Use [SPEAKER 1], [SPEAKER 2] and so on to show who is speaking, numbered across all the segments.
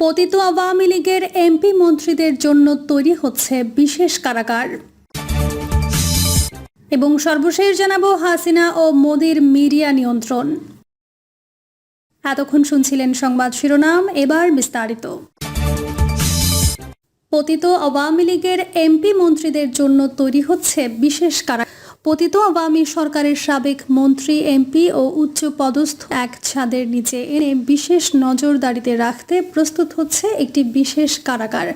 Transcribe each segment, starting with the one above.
[SPEAKER 1] পতিত আওয়ামী লীগের এমপি মন্ত্রীদের জন্য তৈরি হচ্ছে বিশেষ কারাগার। এবং সর্বশেষ জানাব হাসিনা ও মোদির মিডিয়া নিয়ন্ত্রণ। এতক্ষণ শুনছিলেন সংবাদ শিরোনাম, এবার বিস্তারিত। পতিত আওয়ামী লীগের এমপি মন্ত্রীদের জন্য তৈরি হচ্ছে বিশেষ কারা পতিত আওয়ামী সরকারের সাবেক মন্ত্রী, এমপি ও উচ্চ পদস্থ এক ছাদের নিচে এনে বিশেষ নজরদারিতে রাখতে প্রস্তুত হচ্ছে একটি বিশেষ কারাগার।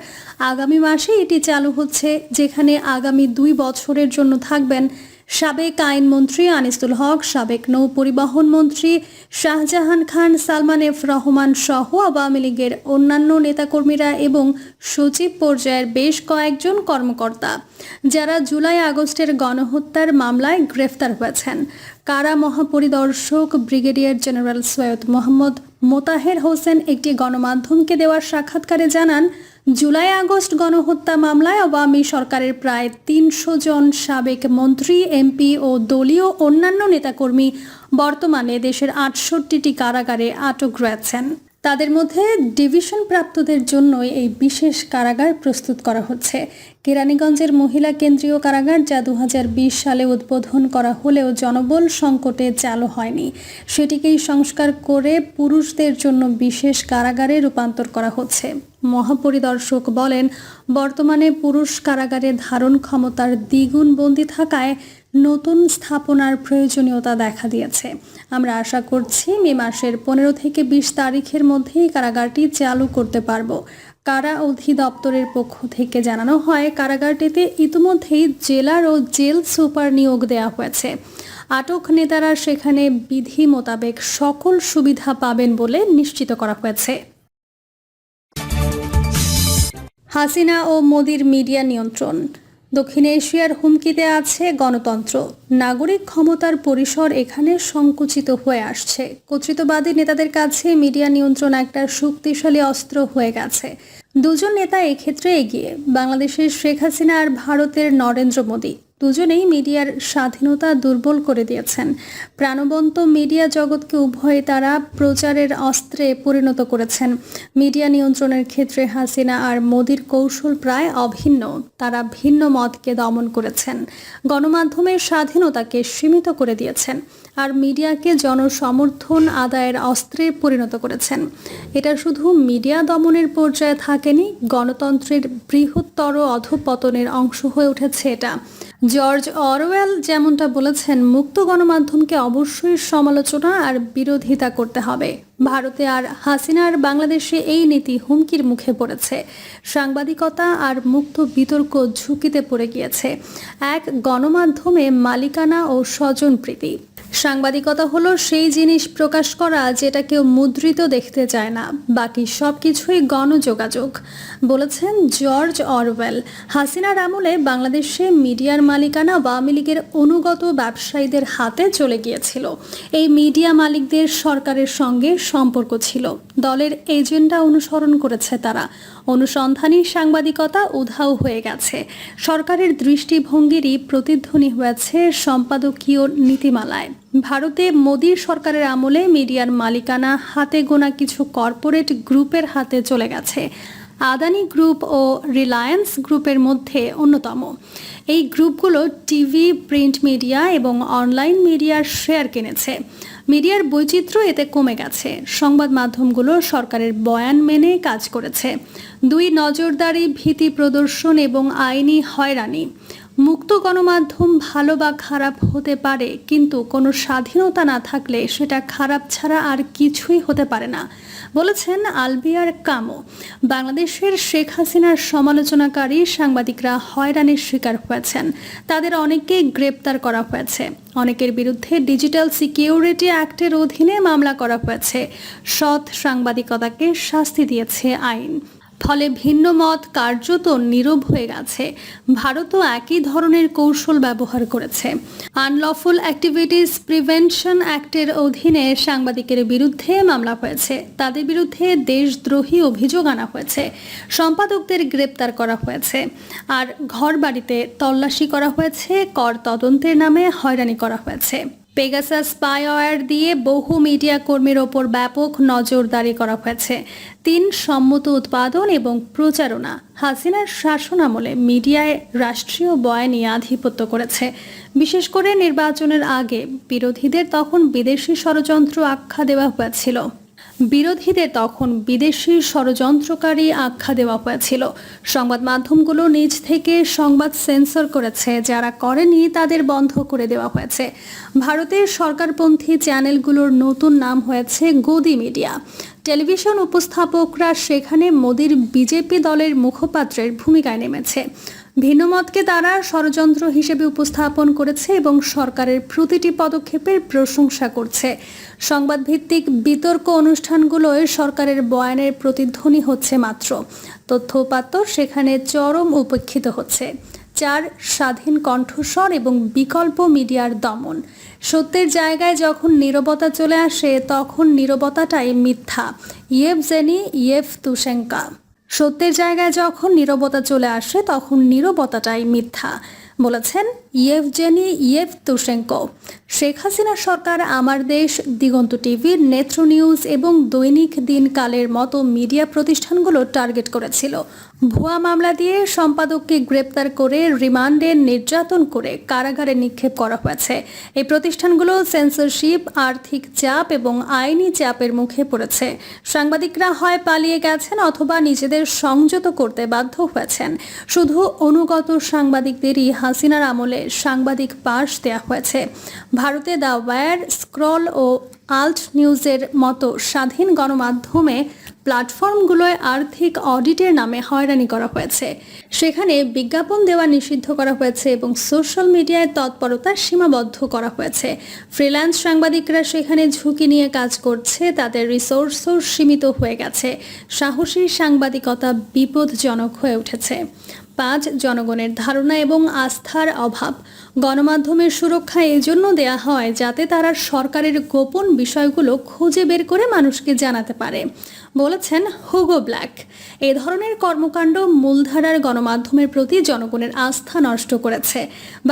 [SPEAKER 1] আগামী মাসে এটি চালু হচ্ছে, যেখানে আগামী দুই বছরের জন্য থাকবেন সাবেক আইনমন্ত্রী আনিসুল হক, সাবেক নৌ পরিবহন মন্ত্রী শাহজাহান খান, সালমান এফ রহমান সহ আওয়ামী লীগের অন্যান্য নেতাকর্মীরা এবং সচিব পর্যায়ের বেশ কয়েকজন কর্মকর্তা, যারা জুলাই আগস্টের গণহত্যার মামলায় গ্রেফতার হয়েছেন। কারা মহাপরিদর্শক ব্রিগেডিয়ার জেনারেল সৈয়দ মোহাম্মদ মোতাহের হোসেন একটি গণমাধ্যমকে দেওয়া সাক্ষাৎকারে জানান জুলাই আগস্ট গণহত্যা মামলায় আওয়ামী সরকারের প্রায় তিনশো জন সাবেক মন্ত্রী, এমপি ও দলীয় অন্যান্য নেতাকর্মী বর্তমানে দেশের আটষট্টিটি কারাগারে আটক রয়েছেন। তাদের মধ্যে ডিভিশন প্রাপ্তদের জন্যই এই বিশেষ কারাগার প্রস্তুত করা হচ্ছে। কেরানীগঞ্জের মহিলা কেন্দ্রীয় কারাগার যা দু হাজার বিশ সালে উদ্বোধন করা হলেও জনবল সংকটে চালু হয়নি। সেটিকেই সংস্কার করে পুরুষদের জন্য বিশেষ কারাগারে রূপান্তর করা হচ্ছে। মহাপরিদর্শক বলেন, বর্তমানে পুরুষ কারাগারে ধারণ ক্ষমতার দ্বিগুণ বন্দী থাকায় নতুন স্থাপনার প্রয়োজনীয়তা দেখা দিয়েছে। আমরা আশা করছি মে মাসের পনেরো থেকে বিশ তারিখের মধ্যেই কারাগারটি চালু করতে পারব। কারা অধিদপ্তরের পক্ষ থেকে জানানো হয়, কারাগারটিতে ইতিমধ্যেই জেলার ও জেল সুপার নিয়োগ দেওয়া হয়েছে। আটক নেতারা সেখানে বিধি মোতাবেক সকল সুবিধা পাবেন বলে নিশ্চিত করা হয়েছে। হাসিনা ও মোদির মিডিয়া নিয়ন্ত্রণ। দক্ষিণ এশিয়ার হুমকিতে আছে গণতন্ত্র। নাগরিক ক্ষমতার পরিসর এখানে সংকুচিত হয়ে আসছে। কর্তৃত্ববাদী নেতাদের কাছে মিডিয়া নিয়ন্ত্রণ একটা শক্তিশালী অস্ত্র হয়ে গেছে। দুজন নেতা এক্ষেত্রে এগিয়ে, বাংলাদেশের শেখ হাসিনা আর ভারতের নরেন্দ্র মোদী। দুজনেই মিডিয়ার স্বাধীনতা দুর্বল করে দিয়েছেন। প্রাণবন্ত মিডিয়া জগৎকে উভয়ে তারা প্রচারের অস্ত্রে পরিণত করেছেন। মিডিয়া নিয়ন্ত্রণের ক্ষেত্রে হাসিনা আর মোদির কৌশল প্রায় অভিন্ন। তারা ভিন্ন মতকে দমন করেছেন। গণমাধ্যমের স্বাধীনতাকে সীমিত করে দিয়েছেন আর মিডিয়াকে জনসমর্থন আদায়ের অস্ত্রে পরিণত করেছেন। এটা শুধু মিডিয়া দমনের পর্যায়ে থাকেনি, গণতন্ত্রের বৃহত্তর অধপতনের অংশ হয়ে উঠেছে এটা। জর্জ অরওয়েল যেমনটা বলেছেন, মুক্ত গণমাধ্যমকে অবশ্যই সমালোচনা আর বিরোধিতা করতে হবে। ভারতে আর হাসিনার বাংলাদেশে এই নীতি হুমকির মুখে পড়েছে। সাংবাদিকতা আর মুক্ত বিতর্ক ঝুঁকিতে পড়ে গিয়েছে। এক গণমাধ্যমে মালিকানা ও স্বজনপ্রীতি সাংবাদিকতা হলো সেই জিনিস প্রকাশ করা যেটা কেউ মুদ্রিত দেখতে চায় না। বাকি সব কিছুই গণযোগাযোগ, বলেছেন জর্জ অরওয়েল। হাসিনার আমলে বাংলাদেশে মিডিয়ার মালিকানা আওয়ামী লীগের অনুগত ব্যবসায়ীদের হাতে চলে গিয়েছিল। এই মিডিয়া মালিকদের সরকারের সঙ্গে সম্পর্ক ছিল। দলের এজেন্ডা অনুসরণ করেছে তারা। অনুসন্ধানী সাংবাদিকতা উধাও হয়ে গেছে। সরকারের দৃষ্টিভঙ্গিরই প্রতিধ্বনি হয়েছে সম্পাদকীয় নীতিমালায়। ভারতে মোদীর সরকারের আমলে মিডিয়ার মালিকানা, হাতে গোনা কিছু কর্পোরেট গ্রুপের হাতে চলে গেছে। আদানি গ্রুপ ও রিলায়েন্স গ্রুপের মধ্যে অন্যতম। এই গ্রুপগুলো টিভি, প্রিন্ট মিডিয়া এবং অনলাইন মিডিয়ার শেয়ার কিনেছে। মিডিয়ার বৈচিত্র্য এতে কমে গেছে। সংবাদ মাধ্যমগুলো সরকারের বয়ান মেনে কাজ করেছে। দুই নজরদারি, ভীতি প্রদর্শন এবং আইনি হয়রানি। মুক্ত গণমাধ্যম ভালো বা খারাপ হতে পারে, কিন্তু কোনো স্বাধীনতা না থাকলে সেটা খারাপ ছাড়া আর কিছুই হতে পারে না। বলেছেন আলবিয়ার কামো। বাংলাদেশের শেখ হাসিনার সমালোচনাকারী সাংবাদিকরা হয়রানির শিকার হয়েছেন। তাদের অনেককে গ্রেপ্তার করা হয়েছে। অনেকের বিরুদ্ধে ডিজিটাল সিকিউরিটি অ্যাক্টের অধীনে মামলা করা হয়েছে। সৎ সাংবাদিকতাকে শাস্তি দিয়েছে আইন। ফলে ভিন্ন মত কার্যত নীরব হয়ে গেছে। ভারতও একই ধরনের কৌশল ব্যবহার করেছে। আনলফুল অ্যাক্টিভিটিস প্রিভেনশন অ্যাক্টের অধীনে সাংবাদিকের বিরুদ্ধে মামলা হয়েছে। তাদের বিরুদ্ধে দেশদ্রোহী অভিযোগ আনা হয়েছে। সম্পাদকদের গ্রেপ্তার করা হয়েছে। আর ঘর বাড়িতে তল্লাশি করা হয়েছে। কর তদন্তের নামে হয়রানি করা হয়েছে। পেগাসাস স্পাইওয়্যার দিয়ে বহু মিডিয়া কর্মীর ওপর ব্যাপক নজরদারি করা হয়েছে। তিন সম্মত উৎপাদন এবং প্রচারণা হাসিনার শাসন আমলে মিডিয়ায় রাষ্ট্রীয় বয় নিয়ে আধিপত্য করেছে। বিশেষ করে নির্বাচনের আগে বিরোধীদের তখন বিদেশি ষড়যন্ত্র আখ্যা দেওয়া হয়েছিল। বিরোধীদের তখন বিদেশি ষড়যন্ত্রকারী আখ্যা দেওয়া হয়েছিল। সংবাদ মাধ্যমগুলো নিজ থেকে সংবাদ সেন্সর করেছে, যারা করেনি তাদের বন্ধ করে দেওয়া হয়েছে। ভারতের সরকারপন্থী চ্যানেলগুলোর নতুন নাম হয়েছে গদি মিডিয়া। টেলিভিশন উপস্থাপকরা সেখানে মোদির বিজেপি দলের মুখপাত্রের ভূমিকায় নেমেছে। ভিন্নমতকে তারা ষড়যন্ত্র হিসেবে উপস্থাপন করেছে এবং সরকারের প্রতিটি পদক্ষেপের প্রশংসা করছে। সংবাদভিত্তিক বিতর্ক অনুষ্ঠানগুলোয় সরকারের বয়ানের প্রতিধ্বনি হচ্ছে মাত্র। তথ্য উপাত্ত সেখানে চরম উপেক্ষিত হচ্ছে। চার স্বাধীন কণ্ঠস্বর এবং বিকল্প মিডিয়ার দমন। সত্যের জায়গায় যখন নীরবতা চলে আসে, তখন নীরবতাটাই মিথ্যা। ইয়েভ জেনি ইয়েভ তুশেঙ্কা সত্যের জায়গায় যখন নিরবতা চলে আসে, তখন নিরবতাটাই মিথ্যা, বলেছেন Yevgeny Yevtushenko Sheikh Hasina সরকার, আমার দেশ, দিগন্ত টিভির নেত্র নিউজ এবং দৈনিক দিনকালের মতো মিডিয়া প্রতিষ্ঠানগুলো টার্গেট করেছিল। ভুয়া মামলা দিয়ে সম্পাদককে গ্রেপ্তার করে রিমান্ডে নির্যাতন করে কারাগারে নিক্ষেপ করা হয়েছে। এই প্রতিষ্ঠানগুলো সেন্সরশিপ আর্থিক চাপ এবং আইনি চাপের মুখে পড়েছে। সাংবাদিকরা হয় পালিয়ে গেছেন অথবা নিজেদের সংযত করতে বাধ্য হয়েছেন। শুধু অনুগত সাংবাদিকদেরই হাসিনার আমলে সাংবাদিক পাশ দেওয়া হয়েছে। ভারতে দ্য ওয়্যার, স্ক্রল ও আল্ট নিউজের মতো স্বাধীন গণমাধ্যমে প্ল্যাটফর্মগুলোয় আর্থিক অডিটের নামে হয়রানি করা হয়েছে। সেখানে বিজ্ঞাপন দেওয়া নিষিদ্ধ করা হয়েছে এবং সোশ্যাল মিডিয়ায় তৎপরতা সীমাবদ্ধ করা হয়েছে। ফ্রিল্যান্স সাংবাদিকরা সেখানে ঝুঁকি নিয়ে কাজ করছে তাদের রিসোর্সও সীমিত হয়ে গেছে। সাহসী সাংবাদিকতা বিপদজনক হয়ে উঠেছে। পাঁচ জনগণের ধারণা এবং আস্থার অভাব। গণমাধ্যমের সুরক্ষা এই জন্য দেয়া হয় যাতে তারা সরকারের গোপন বিষয়গুলো খুঁজে বের করে মানুষকে জানাতে পারে। বলেছেন হুগো ব্ল্যাক। এ ধরনের কর্মকাণ্ড মূলধারার গণমাধ্যমের প্রতি জনগণের আস্থা নষ্ট করেছে।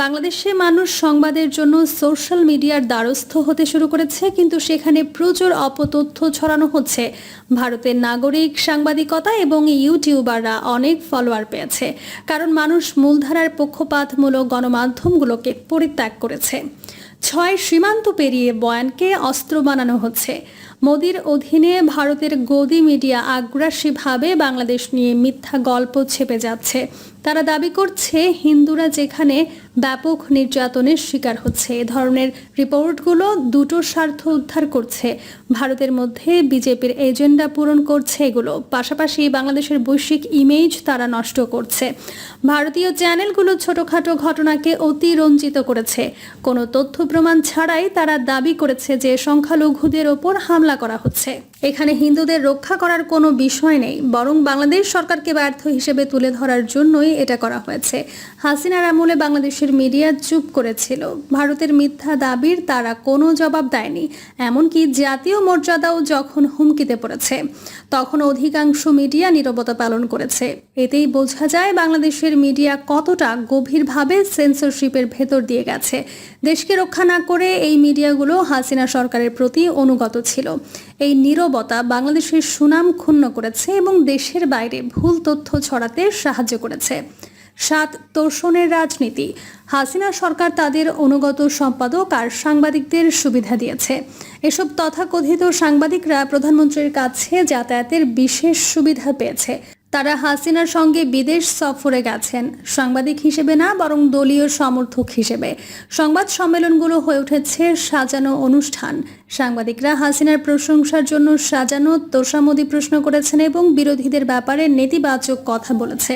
[SPEAKER 1] বাংলাদেশে মানুষ সংবাদের জন্য সোশ্যাল মিডিয়ার দ্বারস্থ হতে শুরু করেছে, কিন্তু সেখানে প্রচুর অপতথ্য ছড়ানো হচ্ছে। ভারতের নাগরিক, সাংবাদিকতা এবং ইউটিউবাররা অনেক ফলোয়ার পেয়েছে। কারণ মানুষ মূলধারার পক্ষপাতমূলক গণমাধ্যমগুলোকে পরিত্যাগ করেছে। ছয় সীমান্ত পেরিয়ে বয়ানকে অস্ত্র বানানো হচ্ছে। মোদির অধীনে ভারতের গদি মিডিয়া আগ্রাসীভাবে বাংলাদেশ নিয়ে মিথ্যা গল্প ছেপে যাচ্ছে। তারা দাবি করছে হিন্দুরা যেখানে ব্যাপক নির্যাতনের শিকার হচ্ছে, এ ধরনের রিপোর্টগুলো দুটো স্বার্থ উদ্ধার করছে। ভারতের মধ্যে বিজেপির এজেন্ডা পূরণ করছে এগুলো, পাশাপাশি বাংলাদেশের বৈশ্বিক ইমেজ তারা নষ্ট করছে। ভারতীয় চ্যানেলগুলো ছোটখাটো ঘটনাকে অতিরঞ্জিত করেছে। কোনো তথ্য প্রমাণ ছাড়াই তারা দাবি করেছে যে সংখ্যালঘুদের ওপর হামলা করা হচ্ছে। এখানে হিন্দুদের রক্ষা করার কোনো বিষয় নেই, বরং বাংলাদেশ সরকারকে ব্যর্থ হিসেবে তুলে ধরার জন্যই এটা করা হয়েছে। হাসিনার আমলে বাংলাদেশের মিডিয়া চুপ করেছিল। ভারতের মিথ্যা দাবির তারা কোনো জবাব দেয়নি, এমনকি জাতীয় মর্যাদাও যখন হুমকিতে পড়েছে, তখন অধিকাংশ মিডিয়া নীরবতা পালন করেছে। এতেই বোঝা যায় বাংলাদেশের মিডিয়া কতটা গভীরভাবে সেন্সরশিপের ভেতর দিয়ে গেছে। দেশকে রক্ষা না করে এই মিডিয়াগুলো হাসিনা সরকারের প্রতি অনুগত ছিল। এই নীরবতা বাংলাদেশের সুনাম ক্ষুণ্ণ করেছে এবং দেশের বাইরে ভুল তথ্য ছড়াতে সাহায্য করেছে। সাত তোষণের রাজনীতি। হাসিনা সরকার তাদের অনুগত সম্পাদক আর সাংবাদিকদের সুবিধা দিয়েছে। এসব তথাকথিত সাংবাদিকরা প্রধানমন্ত্রীর কাছে যাতায়াতের বিশেষ সুবিধা পেয়েছে। তারা হাসিনার সঙ্গে বিদেশ সফরে গেছেন। সাংবাদিক হিসেবে না, বরং দলীয় সমর্থক হিসেবে। সংবাদ সম্মেলনগুলো হয়ে উঠেছে সাজানো অনুষ্ঠান। সাংবাদিকরা হাসিনার প্রশংসার জন্য সাজানো তোষামদি প্রশ্ন করেছেন এবং বিরোধীদের ব্যাপারে নেতিবাচক কথা বলেছে।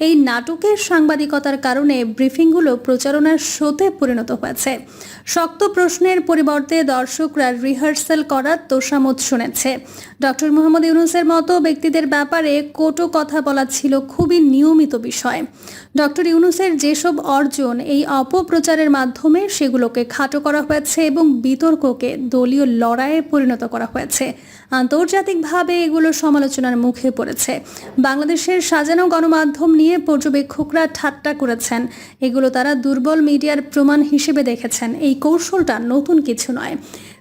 [SPEAKER 1] এই নাটকের সাংবাদিকতার কারণে ব্রিফিংগুলো প্রচারণার শোতে পরিণত হয়েছে। শক্ত প্রশ্নের পরিবর্তে দর্শকরা রিহার্সাল করার তোষামত শুনেছে। ডক্টর মোহাম্মদ ইউনুসের মতো ব্যক্তিদের ব্যাপারে কোটো কথা বলা ছিল খুবই নিয়মিত বিষয়। ডক্টর ইউনুসের যেসব অর্জন এই অপপ্রচারের মাধ্যমে সেগুলোকে খাটো করা হয়েছে এবং বিতর্ককে দলীয় লড়াইয়ে পরিণত করা হয়েছে। আন্তর্জাতিকভাবে এগুলো সমালোচনার মুখে পড়েছে। বাংলাদেশের সাজানো গণমাধ্যম নিয়ে পর্যবেক্ষকরা ঠাট্টা করেছেন। এগুলো তারা দুর্বল মিডিয়ার প্রমাণ হিসেবে দেখেছেন। এই কৌশলটা নতুন কিছু নয়।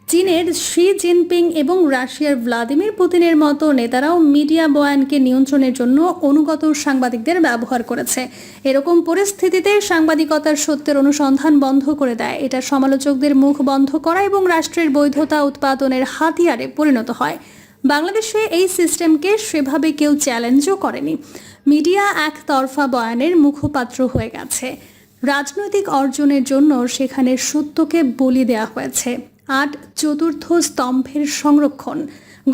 [SPEAKER 1] চীনের শি জিনপিং এবং রাশিয়ার ভ্লাদিমির পুতিনের মতো নেতারাও মিডিয়া বয়ানকে নিয়ন্ত্রণের জন্য অনুগত সাংবাদিকদের ব্যবহার করেছে। এরকম পরিস্থিতিতে সাংবাদিকতার সত্যের অনুসন্ধান বন্ধ করে দেয়। এটা সমালোচকদের মুখ বন্ধ করা এবং রাষ্ট্রের বৈধতা উৎপাদনের হাতিয়ারে পরিণত হয়। বাংলাদেশে এই সিস্টেমকে সেভাবে কেউ চ্যালেঞ্জও করেনি। মিডিয়া একতরফা বয়ানের মুখপাত্র হয়ে গেছে। রাজনৈতিক অর্জনের জন্য সেখানে সত্যকে বলি দেওয়া হয়েছে। আট চতুর্থ স্তম্ভের সংরক্ষণ।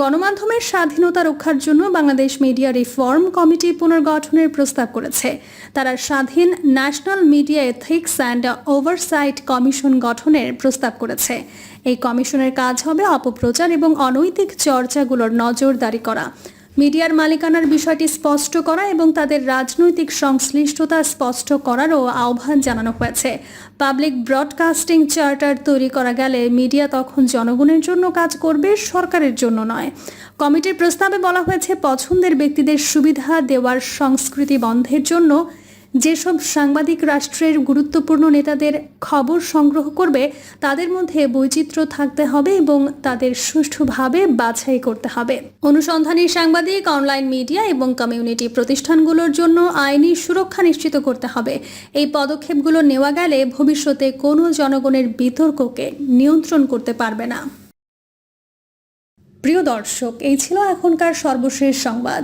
[SPEAKER 1] গণমাধ্যমের স্বাধীনতা রক্ষার জন্য বাংলাদেশ মিডিয়া রিফর্ম কমিটি পুনর্গঠনের প্রস্তাব করেছে। তারা স্বাধীন national media ethics and oversight commission গঠনের প্রস্তাব করেছে। এই কমিশনের কাজ হবে অপপ্রচার এবং অনৈতিক চর্চাগুলোর নজরদারি করা। মিডিয়ার মালিকানার বিষয়টি স্পষ্ট করা এবং তাদের রাজনৈতিক সংশ্লিষ্টতা স্পষ্ট করারও আহ্বান জানানো হয়েছে। পাবলিক ব্রডকাস্টিং চার্টার তৈরি করা গেলে মিডিয়া তখন জনগণের জন্য কাজ করবে, সরকারের জন্য নয়। কমিটির প্রস্তাবে বলা হয়েছে, পছন্দের ব্যক্তিদের সুবিধা দেওয়ার সংস্কৃতি বন্ধের জন্য যেসব সাংবাদিক রাষ্ট্রের গুরুত্বপূর্ণ নেতাদের খবর সংগ্রহ করবে, তাদের মধ্যে বৈচিত্র্য থাকতে হবে এবং তাদের সুষ্ঠুভাবে বাছাই করতে হবে। অনুসন্ধানী সাংবাদিক, অনলাইন মিডিয়া এবং কমিউনিটি প্রতিষ্ঠানগুলোর জন্য আইনি সুরক্ষা নিশ্চিত করতে হবে। এই পদক্ষেপগুলো নেওয়া গেলে ভবিষ্যতে কোনো জনগণের বিতর্ককে নিয়ন্ত্রণ করতে পারবে না। প্রিয় দর্শক, এই ছিল এখনকার সর্বশেষ সংবাদ।